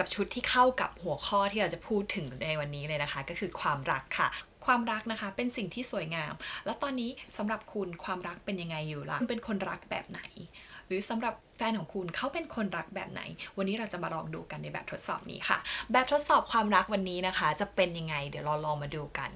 กับชุดที่เข้ากับหัวข้อที่เราจะพูดถึงในวันนี้เลยนะคะ ก็คือความรักค่ะความรักนะคะเป็นสิ่งที่สวยงาม แล้วตอนนี้สำหรับคุณความรักเป็นยังไงอยู่ล่ะคุณเป็นคนรักแบบไหน หรือสำหรับแฟนของคุณเขาเป็นคนรักแบบไหน วันนี้เราจะมาลองดูกันในแบบทดสอบนี้ค่ะ แบบทดสอบความรักวันนี้นะคะ จะเป็นยังไง เดี๋ยวเราลองมาดูกัน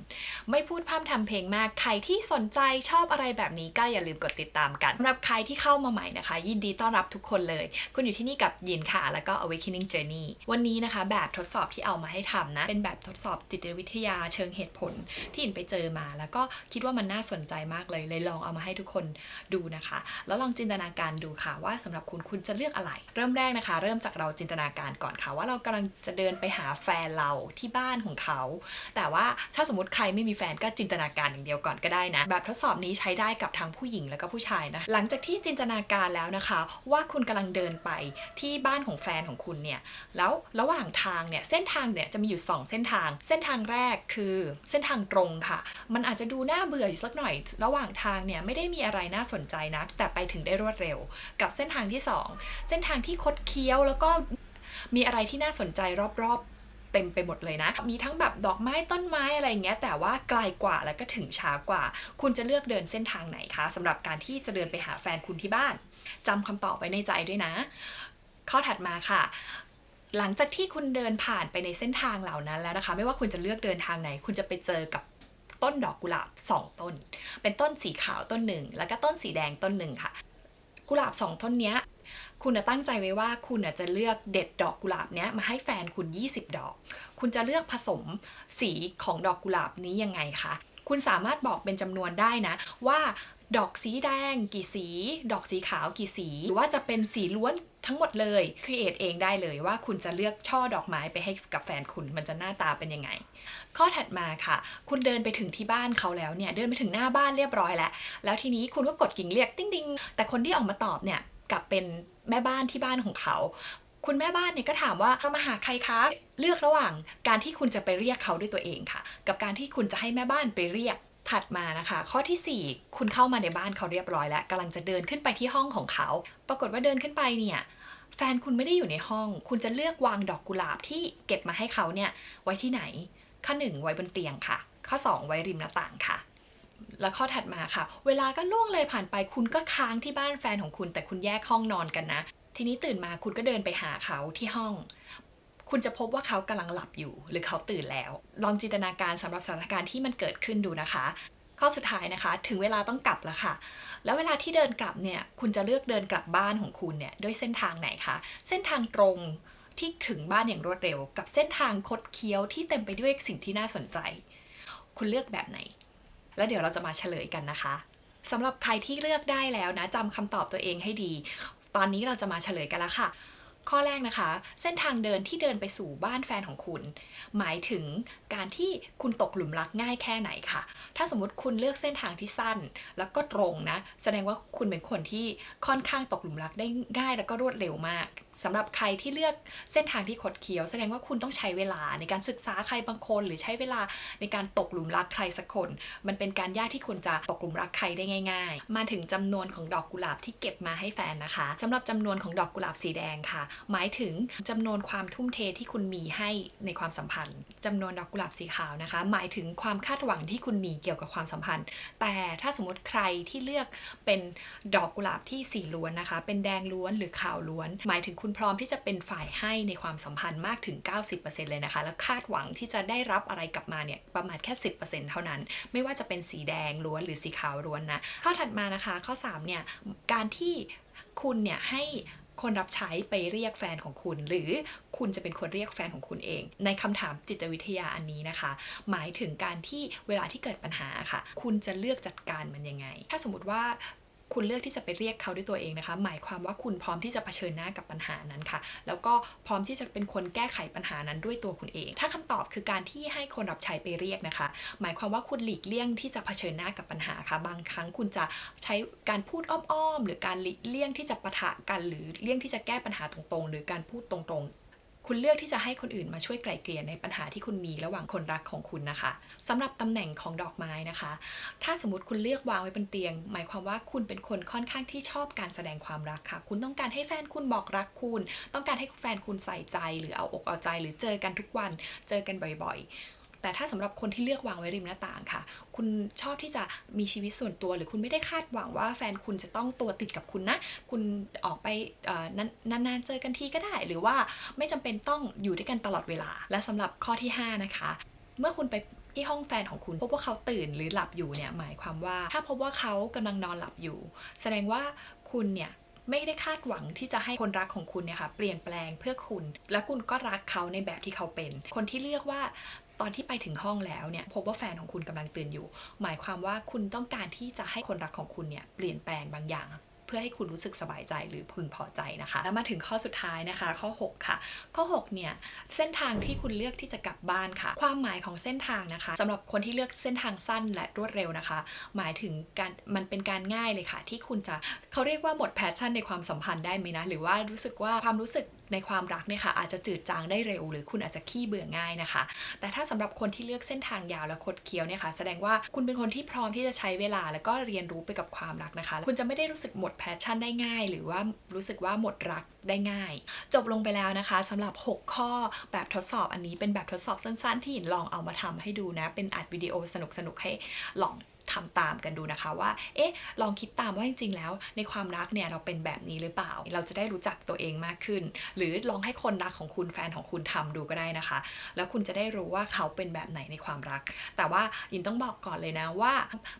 ไม่พูดพร่ำทำเพลงมาก ใครที่สนใจชอบอะไรแบบนี้ก็อย่าลืมกดติดตามกันสำหรับใครที่เข้ามาใหม่นะคะ ยินดีต้อนรับทุกคนเลย คุณอยู่ที่นี่กับยินค่ะ แล้วก็ Awakening Journey วันนี้นะคะ แบบทดสอบที่เอามาให้ทำนะ เป็นแบบทดสอบจิตวิทยาเชิงเหตุผลที่ยินไปเจอมา แล้วก็คิดว่ามันน่าสนใจมากเลย เลยลองเอามาให้ทุกคนดูนะคะ แล้วลองจินตนาการดูค่ะว่าสำหรับคุณคุณจะเลือกอะไร เริ่มแรกนะคะ เริ่มจากเราจินตนาการก่อนค่ะ ว่าเรากำลังจะเดินไปหาแฟนเราที่บ้านของเขา แต่ว่าถ้าสมมติใครไม่มีแฟนก็จินตนาการอย่างเดียวก่อนก็ได้นะ แบบทดสอบนี้ใช้ได้กับทั้งผู้หญิงแล้วก็ผู้ชายนะ หลังจากที่จินตนาการแล้วนะคะ ว่าคุณกำลังเดินไปที่บ้านของแฟนของคุณเนี่ยแล้วระหว่างทางเนี่ยเส้นทางเนี่ยจะมีอยู่ 2 เส้นทาง เส้นทางแรกคือเส้นทางตรงค่ะ มันอาจจะดูน่าเบื่ออยู่สักหน่อย ระหว่างทางเนี่ยไม่ได้มีอะไรน่าสนใจนะแต่ไปถึงได้รวดเร็วกับเส้นทางที่ 2 เส้นทางที่คดเคี้ยวแล้วก็มีอะไรที่น่าสนใจรอบๆเต็มไปหมดเลยนะ มีทั้งแบบดอกไม้ต้นไม้อะไรเงี้ย แต่ว่าไกลกว่าแล้วก็ถึงช้ากว่า คุณจะเลือกเดินเส้นทางไหนคะสำหรับการที่จะเดินไปหาแฟนคุณที่บ้านจำคำตอบไว้ในใจด้วยนะ ข้อถัดมาค่ะ หลังจากที่คุณเดินผ่านไปในเส้นทางเหล่านั้นแล้วนะคะ ไม่ว่าคุณจะเลือกเดินทางไหน คุณจะไปเจอกับต้นดอกกุหลาบสองต้น เป็นต้นสีขาวต้นหนึ่ง แล้วก็ต้นสีแดงต้นหนึ่งค่ะ กุหลาบสองต้นเนี้ยคุณตั้งใจไว้ว่าคุณจะเลือกเด็ดดอกกุหลาบเนี้ยมาให้แฟนคุณ 20 ดอก คุณจะเลือกผสมสีของดอกกุหลาบนี้ยังไงคะ คุณสามารถบอกเป็นจำนวนได้นะ ว่าดอกสีแดงกี่สี ดอกสีขาวกี่สีหรือว่าจะเป็นสีล้วนทั้งหมดเลยครีเอทเองได้เลยว่าคุณจะเลือกช่อดอกไม้ไปให้กับแฟนคุณมันจะหน้าตาเป็นยังไง ข้อถัดมาค่ะ คุณเดินไปถึงที่บ้านเขาแล้วเนี่ยเดินไปถึงหน้าบ้านเรียบร้อยแล้ว แล้วทีนี้คุณก็กดกิ่งเรียกติ้งดิงแต่คนที่ออกมาตอบเนี่ยกลับเป็นแม่บ้านที่บ้านของเขา คุณแม่บ้านเนี่ยก็ถามว่าเขามาหาใครคะ เลือกระหว่างการที่คุณจะไปเรียกเขาด้วยตัวเองค่ะ กับการที่คุณจะให้แม่บ้านไปเรียกถัดมานะคะ ข้อทีสี่ 4 คุณเข้ามาในบ้านเขาเรียบร้อยแล้วกำลังจะเดินขึ้นไปที่ห้องของเขา ปรากฏว่าเดินขึ้นไปเนี่ยแฟนคุณไม่ได้อยู่ในห้อง คุณจะเลือกวางดอกกุหลาบที่เก็บมาให้เขาเนี่ยไว้ที่ไหน ข้อหนึ่งไว้บนเตียงค่ะ ข้อสองไว้ริมหน้าต่างค่ะ แล้วข้อถัดมาค่ะ เวลาก็ล่วงเลยผ่านไป คุณก็ค้างที่บ้านแฟนของคุณ แต่คุณแยกห้องนอนกันนะ ทีนี้ตื่นมาคุณก็เดินไปหาเขาที่ห้อง คุณจะพบว่าเขากำลังหลับอยู่ หรือเขาตื่นแล้ว ลองจินตนาการสำหรับสถานการณ์ที่มันเกิดขึ้นดูนะคะ ข้อสุดท้ายนะคะ ถึงเวลาต้องกลับแล้วค่ะ แล้วเวลาที่เดินกลับเนี่ยคุณจะเลือกเดินกลับบ้านของคุณเนี่ยด้วยเส้นทางไหนคะเส้นทางตรงที่ถึงบ้านอย่างรวดเร็ว กับเส้นทางคดเคี้ยวที่เต็มไปด้วยสิ่งที่น่าสนใจ คุณเลือกแบบไหน แล้วเดี๋ยวเราจะมาเฉลยกันนะคะสำหรับใครที่เลือกได้แล้วนะจำคำตอบตัวเองให้ดี ตอนนี้เราจะมาเฉลยกันแล้วค่ะ ข้อแรกนะคะ เส้นทางเดินที่เดินไปสู่บ้านแฟนของคุณ หมายถึงการที่คุณตกหลุมรักง่ายแค่ไหนค่ะ ถ้าสมมติคุณเลือกเส้นทางที่สั้น แล้วก็ตรงนะ แสดงว่าคุณเป็นคนที่ค่อนข้างตกหลุมรักได้ง่ายแล้วก็รวดเร็วมากสำหรับใครที่เลือกเส้นทางที่คดเคี้ยว แสดงว่าคุณต้องใช้เวลาในการศึกษาใครบางคน หรือใช้เวลาในการตกหลุมรักใครสักคน มันเป็นการยากที่คุณจะตกหลุมรักใครได้ง่าย ๆ มาถึงจำนวนของดอกกุหลาบที่เก็บมาให้แฟนนะคะสำหรับจำนวนของดอกกุหลาบสีแดงค่ะหมายถึงจำนวนความทุ่มเทที่คุณมีให้ในความสัมพันธ์จำนวนดอกกุหลาบสีขาวนะคะ หมายถึงความคาดหวังที่คุณมีเกี่ยวกับความสัมพันธ์ แต่ถ้าสมมติใครที่เลือกเป็นดอกกุหลาบที่สีล้วนนะคะ เป็นแดงล้วนหรือขาวล้วน หมายถึงคุณพร้อมที่จะเป็นฝ่ายให้ในความสัมพันธ์มากถึง 90%เลยนะคะ แล้วคาดหวังที่จะได้รับอะไรกลับมาเนี่ยประมาณแค่ 10%เท่านั้น ไม่ว่าจะเป็นสีแดงล้วนหรือสีขาวล้วนนะ ข้อถัดมานะคะ ข้อ 3 เนี่ย การที่คุณเนี่ยให้ คนรับใช้ไปเรียกแฟนของคุณ หรือคุณจะเป็นคนเรียกแฟนของคุณเอง ในคำถามจิตวิทยาอันนี้นะคะ หมายถึงการที่เวลาที่เกิดปัญหาค่ะ คุณจะเลือกจัดการมันยังไง ถ้าสมมติว่า คุณเลือกที่จะไปเรียกเขาด้วยตัวเองนะคะ หมายความว่าคุณพร้อมที่จะเผชิญหน้ากับปัญหานั้นค่ะ แล้วก็พร้อมที่จะเป็นคนแก้ไขปัญหานั้นด้วยตัวคุณเอง ถ้าคำตอบคือการที่ให้คนรับใช้ไปเรียกนะคะ หมายความว่าคุณหลีกเลี่ยงที่จะเผชิญหน้ากับปัญหาค่ะ บางครั้งคุณจะใช้การพูดอ้อมๆ หรือการหลีกเลี่ยงที่จะปะทะกัน หรือเลี่ยงที่จะแก้ปัญหาตรงๆ หรือการพูดตรงๆ คุณเลือกที่จะให้คนอื่นมาช่วยไกล่เกลี่ยในปัญหาที่คุณมีระหว่างคนรักของคุณนะคะสำหรับตำแหน่งของดอกไม้นะคะ ถ้าสมมติคุณเลือกวางไว้บนเตียง หมายความว่าคุณเป็นคนค่อนข้างที่ชอบการแสดงความรักค่ะ คุณต้องการให้แฟนคุณบอกรักคุณ ต้องการให้แฟนคุณใส่ใจ หรือเอาอกเอาใจ หรือเจอกันทุกวัน เจอกันบ่อยๆ แต่ถ้าสำหรับคนที่เลือกวางไว้ริมหน้าต่างค่ะ คุณชอบที่จะมีชีวิตส่วนตัวหรือคุณไม่ได้คาดหวังว่าแฟนคุณจะต้องตัวติดกับคุณนะ คุณออกไปนานๆเจอกันทีก็ได้ หรือว่าไม่จำเป็นต้องอยู่ด้วยกันตลอดเวลา และสำหรับข้อที่ 5 นะคะ เมื่อคุณไปที่ห้องแฟนของคุณพบว่าเขาตื่นหรือหลับอยู่เนี่ยหมายความว่า ถ้าพบว่าเขากำลังนอนหลับอยู่ แสดงว่าคุณเนี่ยไม่ได้คาดหวังที่จะให้คนรักของคุณเนี่ยค่ะเปลี่ยนแปลงเพื่อคุณ และคุณก็รักเขาในแบบที่เขาเป็น คนที่เลือกว่า ตอนที่ไปถึงห้องแล้วเนี่ยพบว่าแฟนของคุณกำลังตื่นอยู่ หมายความว่าคุณต้องการที่จะให้คนรักของคุณเนี่ยเปลี่ยนแปลงบางอย่าง พื่อให้คุณรู้สึกสบายใจหรือพึงพอใจนะคะ แล้วมาถึงข้อสุดท้ายนะคะ ข้อ 6 ค่ะ ข้อ 6 เนี่ย เส้นทางที่คุณเลือกที่จะกลับบ้านค่ะ ความหมายของเส้นทางนะคะสำหรับคนที่เลือกเส้นทางสั้นและรวดเร็วนะคะ หมายถึงการมันเป็นการง่ายเลยค่ะ ที่คุณจะเขาเรียกว่าหมดแพชชั่นในความสัมพันธ์ได้ไหมนะ หรือว่ารู้สึกว่าความรู้สึกในความรักเนี่ยค่ะอาจจะจืดจางได้เร็ว หรือคุณอาจจะขี้เบื่อง่ายนะคะ แต่ถ้าสำหรับคนที่เลือกเส้นทางยาวและคดเคี้ยวเนี่ยค่ะแสดงว่าคุณเป็นคนที่พร้อมที่จะใช้เวลา แล้วก็เรียนรู้ไปกับความรักนะคะ คุณจะไม่ได้รู้สึกหมดแพชชั่นได้ง่าย หรือว่ารู้สึกว่าหมดรักได้ง่าย จบลงไปแล้วนะคะสำหรับ 6 ข้อแบบทดสอบอันนี้เป็นแบบทดสอบสั้นๆ ที่หินลองเอามาทำให้ดูนะ เป็นอัดวิดีโอสนุกๆให้ลอง ทำตามกันดูนะคะว่า เอ๊ะ ลองคิดตามว่าจริงๆ แล้ว ในความรักเนี่ยเราเป็นแบบนี้หรือเปล่า เราจะได้รู้จักตัวเองมากขึ้น หรือลองให้คนรักของคุณแฟนของคุณทำดูก็ได้นะคะ แล้วคุณจะได้รู้ว่าเขาเป็นแบบไหนในความรัก แต่ว่ายินต้องบอกก่อนเลยนะว่า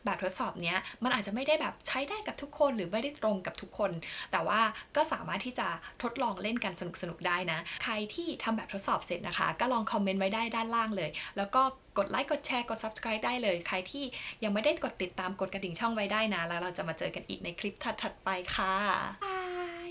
แบบทดสอบเนี้ยมันอาจจะไม่ได้แบบใช้ได้กับทุกคนหรือไม่ได้ตรงกับทุกคน แต่ว่าก็สามารถที่จะทดลองเล่นกันสนุกๆได้นะ ใครที่ทำแบบทดสอบเสร็จนะคะ ก็ลองคอมเมนต์ไว้ได้ด้านล่างเลย แล้วก็กดไลค์กดแชร์กด subscribe ได้เลย ใครที่ยังไม่ได้กดติดตามกดกระดิ่งช่องไว้ได้นะ แล้วเราจะมาเจอกันอีกในคลิปถัดๆไปค่ะ